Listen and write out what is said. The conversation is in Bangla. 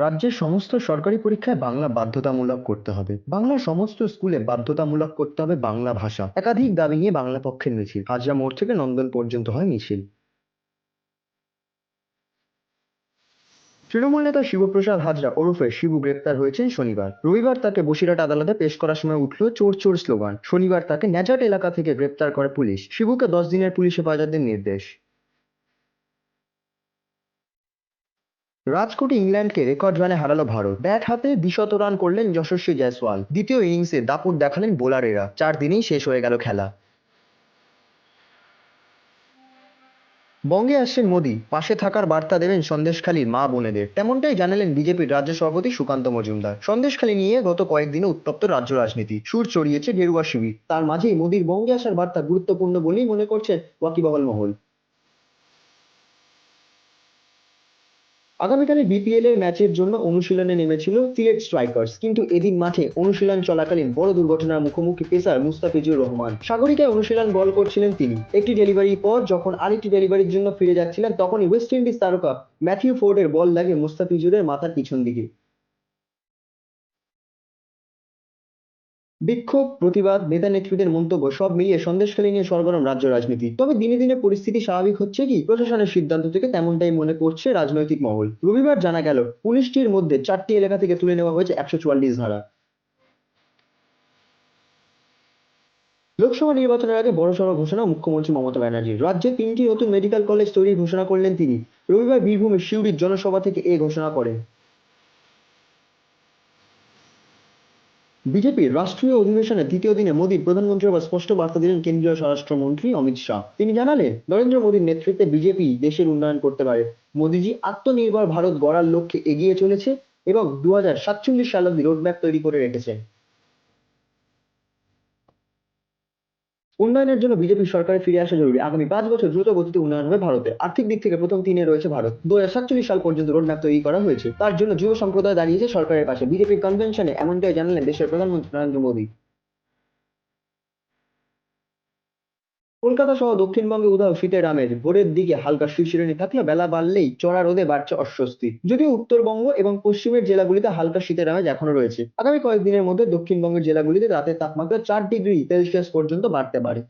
রাজ্যের সমস্ত সরকারি পরীক্ষায় বাংলা বাধ্যতামূলক করতে হবে। বাংলার সমস্ত স্কুলে বাধ্যতামূলক করতে হবে বাংলা ভাষা। একাধিক দাবি নিয়ে বাংলা পক্ষের মিছিল। হাজরা মোড় থেকে নন্দন পর্যন্ত হয় মিছিল। তৃণমূল নেতা শিবপ্রসাদ হাজরা ওরফে শিবু গ্রেপ্তার হয়েছেন শনিবার। রবিবার তাকে বসিরহাট আদালতে পেশ করার সময় উঠল চোর চোর স্লোগান। শনিবার তাকে ন্যাজাট এলাকা থেকে গ্রেপ্তার করে পুলিশ। শিবুকে দশ দিনের পুলিশ হেফাজতের নির্দেশ। রাজকোটে ইংল্যান্ডকে রেকর্ড রানে হারালো ভারত। ব্যাট হাতে দ্বিশত রান করলেন যশস্বী জয়সওয়াল। দ্বিতীয় ইনিংসে দাপট দেখালেন বোলারেরা। চার দিনেই শেষ হয়ে গেল খেলা। বঙ্গে আসছেন মোদী। পাশে থাকার বার্তা দেবেন সন্দেশখালীর মা বোনেদের। তেমনটাই জানালেন বিজেপির রাজ্য সভাপতি সুকান্ত মজুমদার। সন্দেশখালী নিয়ে গত কয়েকদিনে উত্তপ্ত রাজ্য রাজনীতি। সুর চড়িয়েছে গেরুয়া শিবির। তার মাঝেই মোদীর বঙ্গে আসার বার্তা গুরুত্বপূর্ণ বলেই মনে করছেন ওয়াকিবহাল মহল। আগামীকালের বিপিএল এর ম্যাচের জন্য অনুশীলনে নেমেছিল সিলেট স্ট্রাইকার্স কিন্তু এদিন মাঠে অনুশীলন চলাকালীন বড় দুর্ঘটনার মুখোমুখি পেসার মুস্তাফিজুর রহমান। সাগরিকায় অনুশীলন বল করছিলেন তিনি। একটি ডেলিভারির পর যখন আরেকটি ডেলিভারির জন্য ফিরে যাচ্ছিলেন, তখনই ওয়েস্ট ইন্ডিজ তারকা ম্যাথিউ ফোর্ডের বল লাগে মুস্তাফিজুরের মাথার পিছন দিকে। বিক্ষোভ, প্রতিবাদ, নেতা নেত্রীদের মন্তব্য সব মিলিয়ে সন্দেশখালী নিয়ে সরগরম রাজ্য রাজনীতি। তবে দিনে দিনে পরিস্থিতি স্বাভাবিক হচ্ছে কি? প্রশাসনের সিদ্ধান্ত থেকে তেমনটাই মনে করছে রাজনৈতিক মহল। রবিবার জানা গেল, পুলিশটির মধ্যে চারটি এলাকা থেকে তুলে নেওয়া হয়েছে একশো চুয়াল্লিশ ধারা। লোকসভা নির্বাচনের আগে বড়সড় ঘোষণা মুখ্যমন্ত্রী মমতা ব্যানার্জি রাজ্যে তিনটি নতুন মেডিকেল কলেজ তৈরির ঘোষণা করলেন তিনি। রবিবার বীরভূমের সিউড়ির জনসভা থেকে এ ঘোষণা করেন। বিজেপির রাষ্ট্রীয় অধিবেশনের দ্বিতীয় দিনে মোদীর প্রধানমন্ত্রী হবার স্পষ্ট বার্তা দিলেন কেন্দ্রীয় স্বরাষ্ট্রমন্ত্রী অমিত শাহ। তিনি জানালে, নরেন্দ্র মোদীর নেতৃত্বে বিজেপি দেশের উন্নয়ন করতে পারে। মোদীজি আত্মনির্ভর ভারত গড়ার লক্ষ্যে এগিয়ে চলেছে এবং দু সাতচল্লিশ সাল অব্দি রোডম্যাপ তৈরি করে রেখেছে উন্নয়নের জন্য বিজেপি সরকারে ফিরে আসা জরুরি। আগামী পাঁচ বছর দ্রুত গতিতে উন্নয়ন হবে ভারতে। আর্থিক দিক থেকে প্রথম তিনে রয়েছে ভারত। দু সাতচল্লিশ সাল পর্যন্ত রোডম্যাপ তৈরি করা হয়েছে। তার জন্য যুব সম্প্রদায় দাঁড়িয়েছে সরকারের পাশে। বিজেপির কনভেনশনে এমনটাই জানালেন দেশের প্রধানমন্ত্রী নরেন্দ্র মোদী। কলকাতা সহ দক্ষিণবঙ্গে উধাও শীতের আমেজ ভোরের দিকে হালকা শিরশিরানি থাকলেও বেলা বাড়লেই চড়া রোদে বাড়ছে অস্বস্তি। যদিও উত্তরবঙ্গ এবং পশ্চিমের জেলাগুলিতে হালকা শীতের আমেজ এখনও রয়েছে। আগামী কয়েকদিনের মধ্যে দক্ষিণবঙ্গের জেলাগুলিতে রাতের তাপমাত্রা চার ডিগ্রি সেলসিয়াস পর্যন্ত বাড়তে পারে।